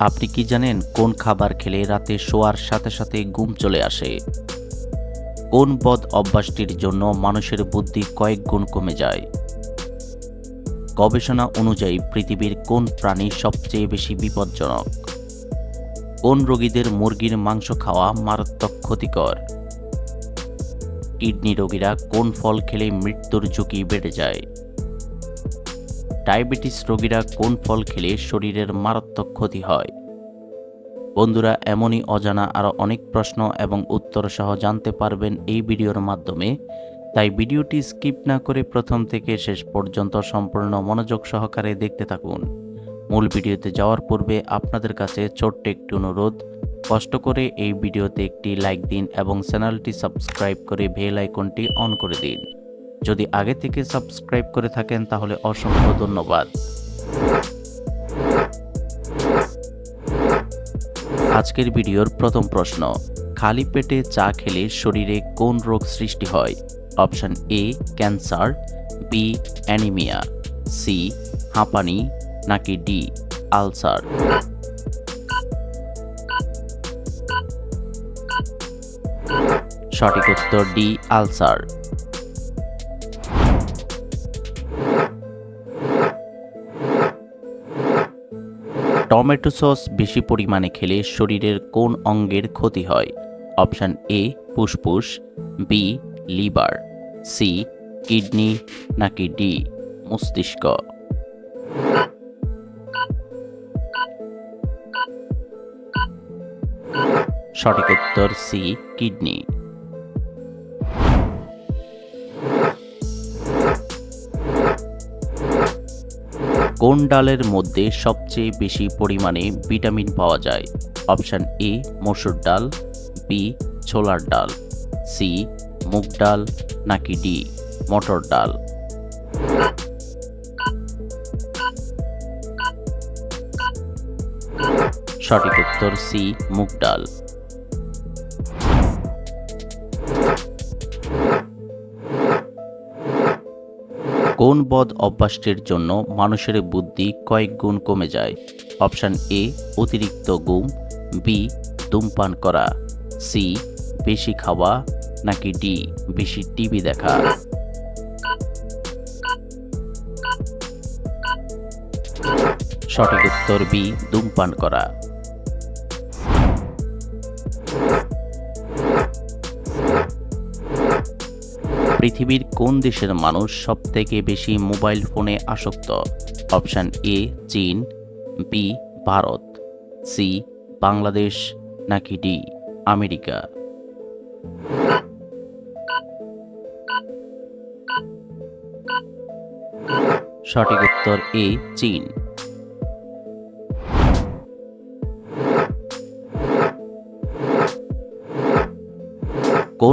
আপনি কি জানেন কোন খাবার খেলে রাতে শোয়ার সাথে সাথে ঘুম চলে আসে? কোন বদ অভ্যাসটির জন্য মানুষের বুদ্ধি কয়েক গুণ কমে যায়? গবেষণা অনুযায়ী পৃথিবীর কোন প্রাণী সবচেয়ে বেশি বিপজ্জনক? কোন রোগীদের মুরগির মাংস খাওয়া মারাত্মক ক্ষতিকর? কিডনি রোগীরা কোন ফল খেলে মৃত্যুর ঝুঁকি বেড়ে যায়? ডায়াবেটিস রোগীরা কোন ফল খেলে শরীরের মারাত্মক ক্ষতি হয়? বন্ধুরা, এমনই অজানা আরও অনেক প্রশ্ন এবং উত্তর সহ জানতে পারবেন এই ভিডিওর মাধ্যমে। তাই ভিডিওটি স্কিপ না করে প্রথম থেকে শেষ পর্যন্ত সম্পূর্ণ মনোযোগ সহকারে দেখতে থাকুন। মূল ভিডিওতে যাওয়ার পূর্বে আপনাদের কাছে ছোট্ট একটি অনুরোধ। কষ্ট করে এই ভিডিওতে একটি লাইক দিন এবং চ্যানেলটি সাবস্ক্রাইব করে বেল আইকনটি অন করে দিন। যদি আগে থেকে সাবস্ক্রাইব করে থাকেন তাহলে অসংখ্য ধন্যবাদ। আজকের ভিডিওর প্রথম প্রশ্ন, খালি পেটে চা খেলে শরীরে কোন রোগ সৃষ্টি হয়? Option A, cancer, B, anaemia, C, হাঁপানি, নাকি ডি, আলসার। সঠিক উত্তর ডি, আলসার। টমেটো সস বেশি পরিমাণে খেলে শরীরের কোন অঙ্গের ক্ষতি হয়? অপশান এ, ফুসফুস, বি, লিভার, সি, কিডনি নাকি ডি, মস্তিষ্ক। সঠিক উত্তর সি, কিডনি। কোন ডালের মধ্যে সবচেয়ে বেশি পরিমাণে ভিটামিন পাওয়া যায়। অপশান এ, মসুর ডাল, বি, ছোলার ডাল, সি, মুগ ডাল, নাকি ডি, মটর ডাল। সঠিক উত্তর সি, মুগ ডাল। কোন বদ অভ্যাসটির জন্য মানুষের বুদ্ধি কয়েক গুণ কমে যায়। অপশান এ, অতিরিক্ত গুম বি ধূমপান করা। সি বেশি খাওয়া। নাকি ডি বেশি টিভি দেখা। সঠিক উত্তর বি ধূমপান করা। পৃথিবীর কোন দেশের মানুষ সবথেকে বেশি মোবাইল ফোনে আসক্ত? অপশান এ, চীন, বি, ভারত, সি, বাংলাদেশ, নাকি ডি, আমেরিকা? সঠিক উত্তর এ, চীন।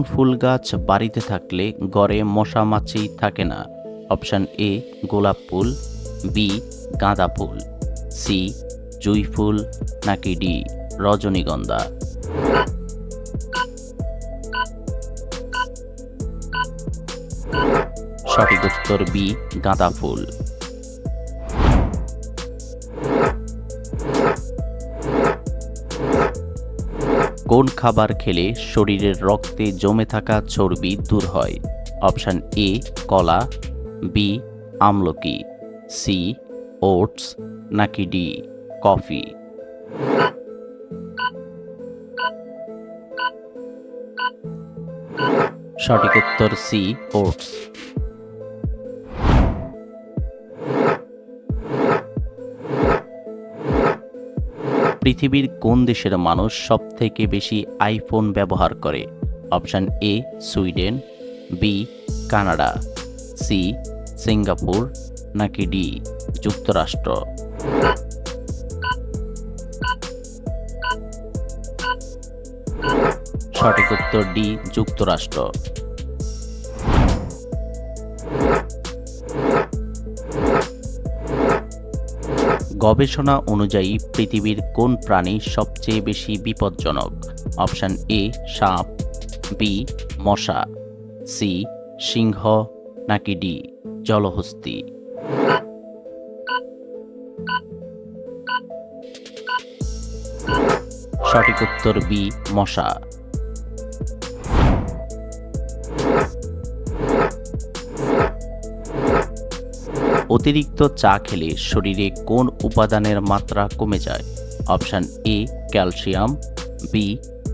কোন ফুল গাছ বাড়িতে থাকলে গড়ে মশা মাছি থাকে না। অপশান এ, গোলাপ ফুল, বি, গাঁদা ফুল, সি, জুই ফুল, নাকি ডি, রজনীগন্ধা। সঠিক উত্তর বি, গাঁদা ফুল। কোন খাবার খেলে শরীরের রক্তে জমে থাকা চর্বি দূর হয়? অপশান এ, কলা, বি, আমলকি, সি, ওটস, নাকি ডি, কফি? সঠিক উত্তর সি, ওটস। পৃথিবীর কোন দেশের মানুষ সব থেকে বেশি আইফোন ব্যবহার করে? Option A, Sweden, B, Canada, C, Singapore, নাকি ডি, যুক্তরাষ্ট্র? সঠিক উত্তর ডি, যুক্তরাষ্ট্র। গবেষণা অনুযায়ী পৃথিবীর কোন প্রাণী সবচেয়ে বেশি বিপজ্জনক? অপশান এ, সাপ, বি, মশা, সি, সিংহ, নাকি ডি, জলহস্তি? সঠিক উত্তর বি, মশা। অতিরিক্ত চা খেলে শরীরে কোন উপাদানের মাত্রা কমে যায়? Option A, calcium, B,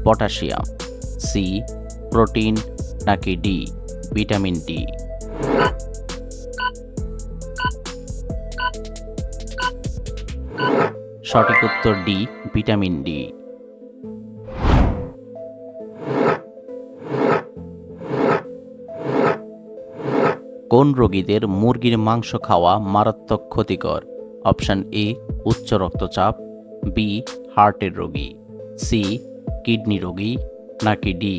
potassium, C, protein, নাকি ডি, ভিটামিন ডি। সঠিক উত্তর ডি, ভিটামিন ডি। কোন রোগীদের মুরগির মাংস খাওয়া মারাত্মক ক্ষতিকর? অপশান এ, উচ্চ রক্তচাপ, বি, হার্টের রোগী, সি, কিডনি রোগী, নাকি ডি,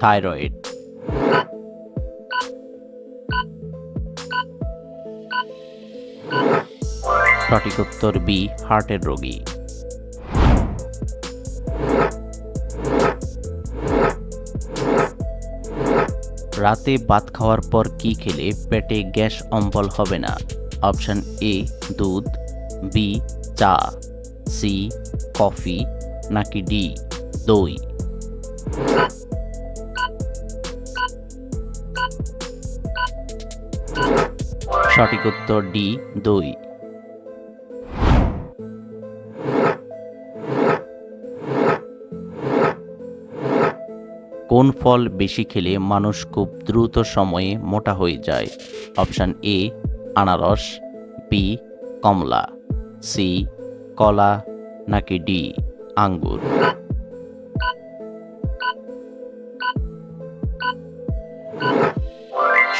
থাইরয়েড। সঠিক উত্তর বি, হার্টের রোগী। রাতে ভাত খাওয়ার পর কি খেলে পেটে গ্যাস অম্বল হবে না? অপশন এ দুধ। বি চা। সি কফি নাকি ডি দই? সঠিক উত্তর ডি দই। কোন ফল বেশি খেলে মানুষ খুব দ্রুত সময়ে মোটা হয়ে যায়? অপশান এ আনারস বি কমলা সি কলা, নাকি ডি আঙ্গুর?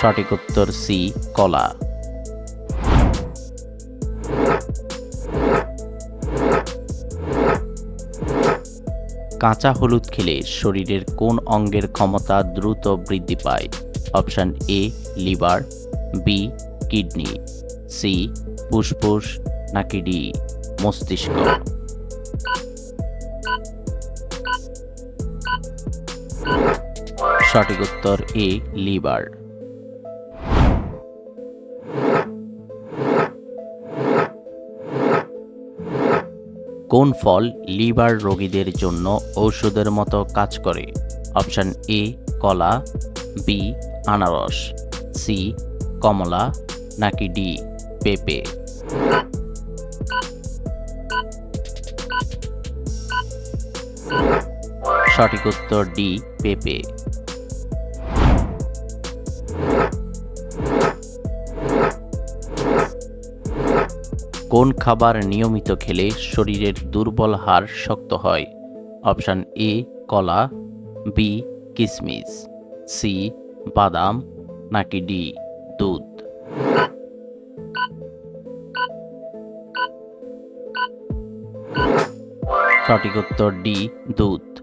সঠিক উত্তর সি কলা। কাঁচা হলুদ খেলে শরীরের কোন অঙ্গের ক্ষমতা দ্রুত বৃদ্ধি পায়? Option A, liver, B, kidney, C, ফুসফুস, নাকি ডি, মস্তিষ্ক। সঠিক উত্তর এ, লিভার। কোন ফল লিভার রোগীদের জন্য ঔষধের মতো কাজ করে? অপশান এ, কলা, বি, আনারস, সি, কমলা, নাকি ডি, পেঁপে? সঠিক উত্তর ডি, পেঁপে। কোন খাবার নিয়মিত খেলে শরীরের দুর্বল হাড় শক্ত হয়? অপশান এ, কলা, বি, কিসমিস, সি, বাদাম, নাকি ডি, দুধ? সঠিক উত্তর ডি, দুধ।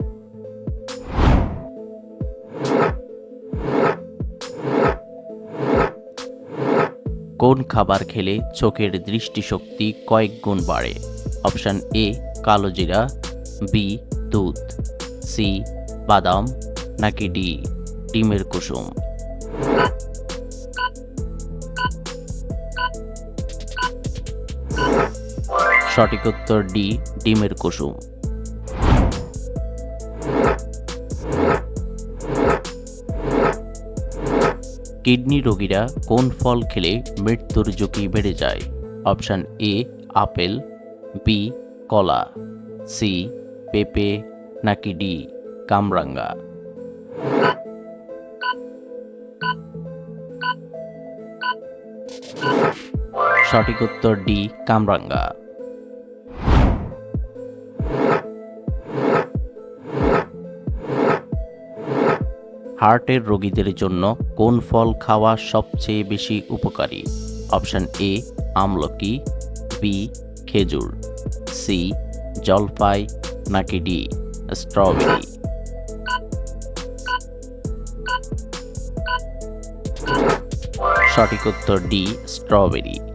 কোন খাবার খেলে চোখের দৃষ্টিশক্তি কয়েক গুণ বাড়ে? অপশান এ, কালো জিরা, বি, দুধ, সি, বাদাম, নাকি ডি, ডিমের কুসুম? সঠিক উত্তর ডি, ডিমের কুসুম। কিডনি রোগীরা কোন ফল খেলে মৃত্যুর ঝুঁকি বেড়ে যায়? অপশান এ, আপেল, বি, কলা, সি, পেঁপে, নাকি ডি, কামরাঙ্গা? সঠিক উত্তর ডি, কামরাঙ্গা। হার্টের রোগীদের জন্য কোন ফল খাওয়া সবচেয়ে বেশি উপকারী? অপশান এ, আমলকি, বি, খেজুর, সি, জলপাই, নাকি ডি, স্ট্রবেরি। সঠিক উত্তর ডি, স্ট্রবেরি।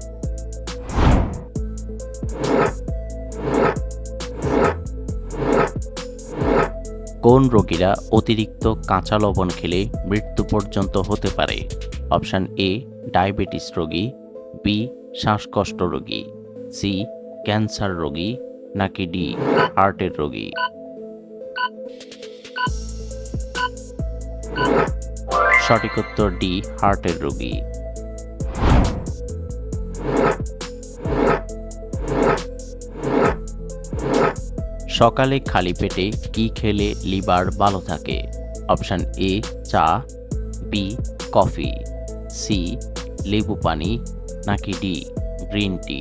কোন রোগীরা অতিরিক্ত কাঁচা লবণ খেলে মৃত্যু পর্যন্ত হতে পারে? অপশান এ, ডায়াবেটিস রোগী, বি, শ্বাসকষ্ট রোগী, সি, ক্যান্সার রোগী, নাকি ডি, হার্টের রোগী? সঠিক উত্তর ডি, হার্টের রোগী। সকালে খালি পেটে কি খেলে লিভার ভালো থাকে? অপশান এ, চা, বি, কফি, সি, লেবু পানি, নাকি ডি, গ্রিন টি?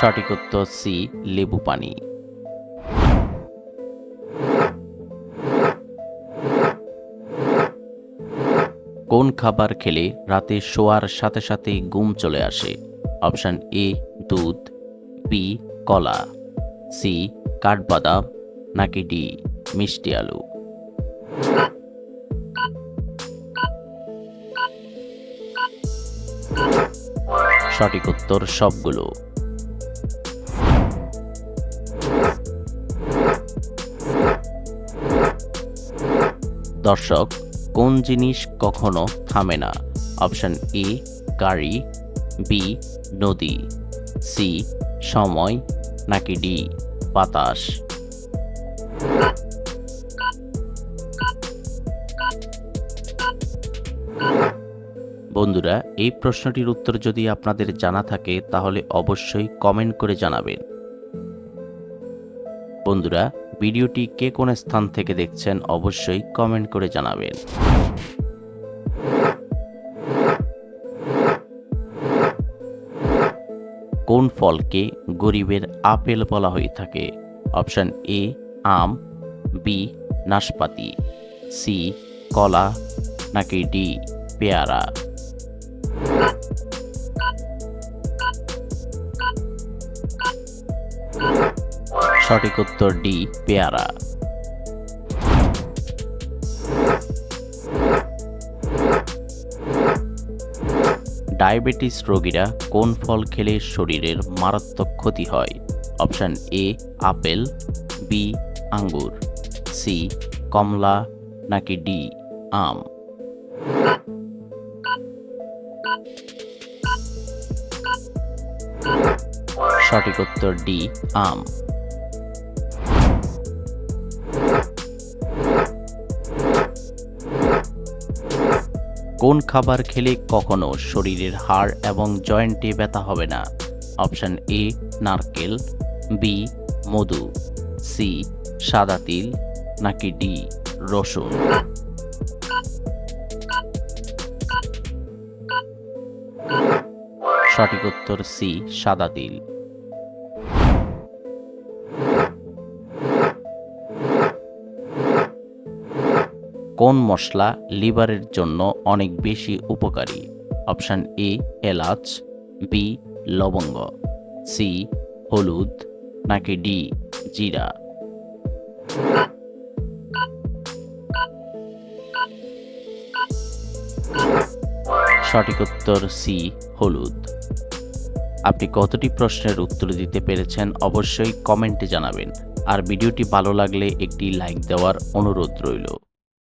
সঠিক উত্তর সি, লেবু পানি। কোন খাবার খেলে রাতে শোয়ার সাথে সাথে ঘুম চলে আসে? অপশান এ, দুধ, বি, কলা, সি, কাঠবাদাম, নাকি ডি, মিষ্টি আলু? সঠিক উত্তর সবগুলো। দর্শক কোন জিনিস কখনো থামে না? অপশন এ, গাড়ি, বি, নদী, সি, সময়, নাকি ডি, বাতাস। বন্ধুরা, এই প্রশ্নটির উত্তর যদি আপনাদের জানা থাকে, তাহলে অবশ্যই কমেন্ট করে জানাবেন। বন্ধুরা, ভিডিওটি কে কোন স্থান থেকে দেখছেন, অবশ্যই কমেন্ট করে জানাবেন। কোন ফলকে গরিবের আপেল বলা হয়ে থাকে? অপশন এ, আম, বি, নাশপাতি, সি, কলা, নাকি ডি, পেয়ারা? সঠিক উত্তর ডি, পেয়ারা। ডায়াবেটিস রোগীরা কোন ফল খেলে শরীরের মারাত্মক ক্ষতি হয়? অপশান এ, আপেল, বি, আঙ্গুর, সি, কমলা, নাকি ডি, আম? সঠিক উত্তর ডি, আম। কোন খাবার খেলে কখনো শরীরের হাড় এবং জয়েন্টে ব্যথা হবে না? অপশান এ, নারকেল, বি, মধু, সি, সাদা তিল, নাকি ডি, রসুন? সঠিক উত্তর সি, সাদা তিল। কোন মশলা লিভারের জন্য অনেক বেশি উপকারী? অপশান এ, এলাচ, বি, লবঙ্গ, সি, হলুদ, নাকি ডি, জিরা। সঠিক উত্তর সি, হলুদ। আপনি কতটি প্রশ্নের উত্তর দিতে পেরেছেন অবশ্যই কমেন্টে জানাবেন। আর ভিডিওটি ভালো লাগলে একটি লাইক দেওয়ার অনুরোধ রইল।